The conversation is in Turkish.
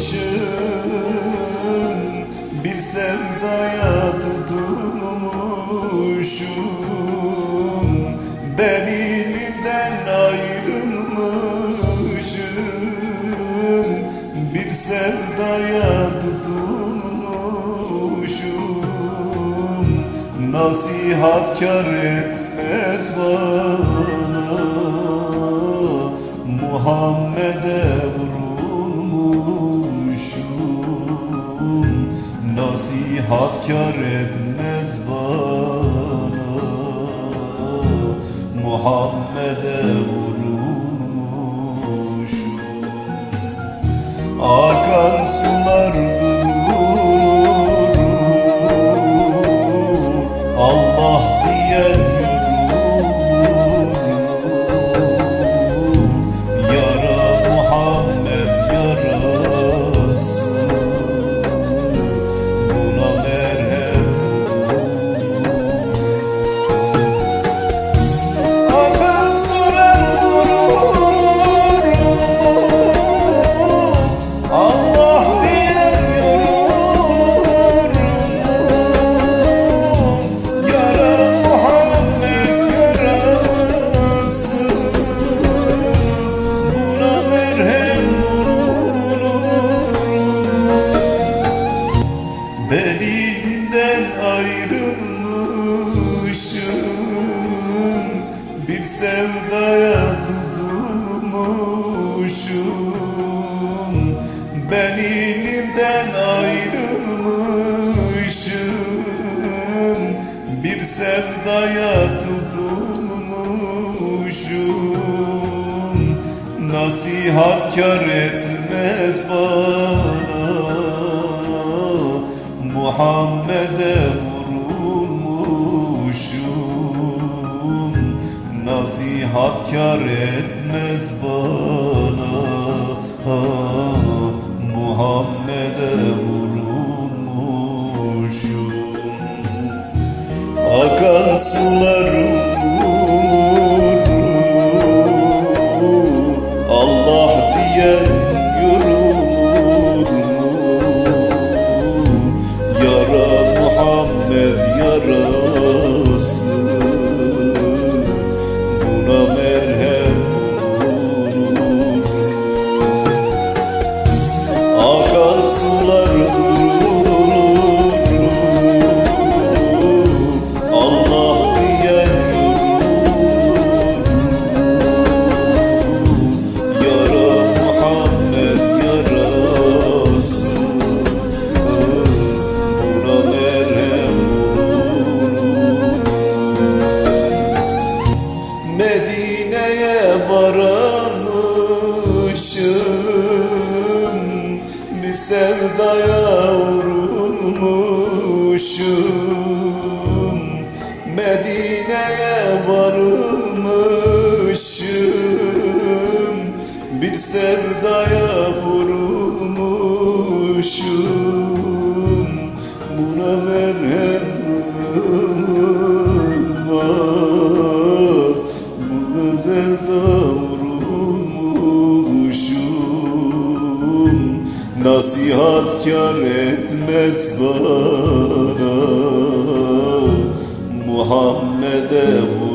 Sarılmışım bir sevdaya tutulmuşum Ben ilimden ayrılmışım. Bir sevdaya tutulmuşum Nasihat kar etmez bana. Muhammed'e vur vurulmuşum Nasihat kar etmez bana. Muhammed'e vurulmuşum. Akan sular ayrılmışım. Bir sevdaya tutulmuşum. Ben elimden ayrılmışım. Bir sevdaya tutulmuşum. Nasihat kar etmez bana. Muhammed'e Nasihat kar etmez bana. Muhammed'e vurulmuşum. Akan sular durur Allah diyen Medine'ye varamışım Bir sevdaya vurulmuşum Medine'ye varılmışım. Bir sevdaya vurulmuşum Nasihat kar etmez bana. Muhammed'e vur